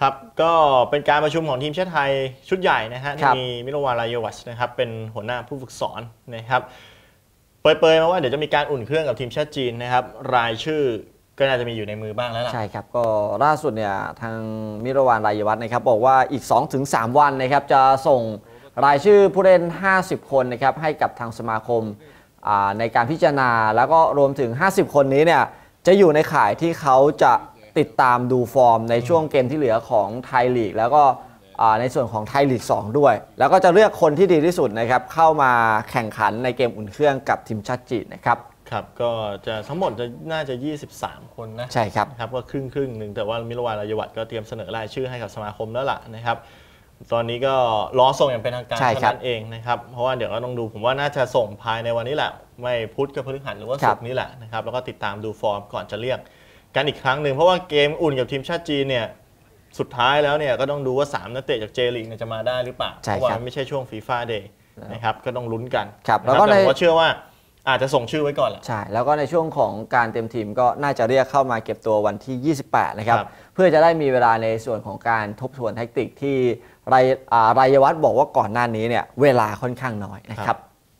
ครับ ก็เป็นการประชุมของทีมชาติไทยชุดใหญ่นะฮะคที่รับมีมิโลวานรายวัชนะครับเป็นหัวหน้าผู้ฝึกสอนนะครับเปรยๆมาว่าเดี๋ยวจะมีการอุ่นเครื่องกับทีมชาติจีนนะครับรายชื่อก็น่าจะมีอยู่ในมือบ้างแล้วล่ะใช่ครับ ก็ล่าสุดเนี่ยทางมิรวานรายวัฒน์นะครับ บอกว่าอีก 2-3 วันนะครับ จะส่งรายชื่อผู้เล่น 50 คนนะครับ ให้กับทางสมาคมอ่าในการพิจารณา แล้วก็รวมถึง 50 คนนี้เนี่ยจะอยู่ในข่ายที่เขาจะ ติดตามดูฟอร์มในช่วงเกมที่เหลือของไทยลีก แล้วก็อ่าในส่วนของไทยลีก 2 ด้วย แล้วก็จะเลือกคนที่ดีที่สุดนะครับเข้ามาแข่งขันในเกมอุ่นเครื่องกับทีมชาติจีนนะครับครับก็จะทั้งหมดจะน่าจะ 23 คนนะใช่ครับนะครับก็ครึ่งครึ่งๆหนึ่งแต่ว่ามิรวานรายวัตก็เตรียมเสนอรายชื่อให้กับสมาคมแล้วล่ะนะครับตอนนี้ก็รอส่งอย่างเป็นทางการใช่เท่าครับนั้นเองนะครับ เพราะว่าเดี๋ยวก็ต้องดูผมว่าน่าจะส่งภายในวันนี้แหละ ไม่พุธกับพฤหัสหรือว่าครัศุบกร์นี้แหละนะครับแล้วก็ติดตามดูฟอร์มก่อนจะเรียก กันอีกครั้งหนึ่งเพราะว่าเกมอุ่นกับทีมชาติจีนเนี่ยสุดท้ายแล้วเนี่ยก็ต้องดูว่า 3 นักเตะจากเจลีกเนี่ยจะมาได้หรือเปล่าใช่เพราะว่าครับมันไม่ใช่ช่วงฟีฟ่าเดย์นะครับก็ต้องลุ้นกันครับนะแล้วก็แต่ในผมก็เชื่อว่าอาจจะส่งชื่อไว้ก่อนแหละใช่ แล้วก็ในช่วงของการเต็มทีมก็น่าจะเรียกเข้ามาเก็บตัววันที่ 28 นะครับครับเพื่อจะได้มีเวลาในส่วนของการทบทวนแทคติกที่รายอ่ารายวัฒน์บอกว่าก่อนหน้านี้เนี่ยเวลาค่อนข้างน้อยนะครับ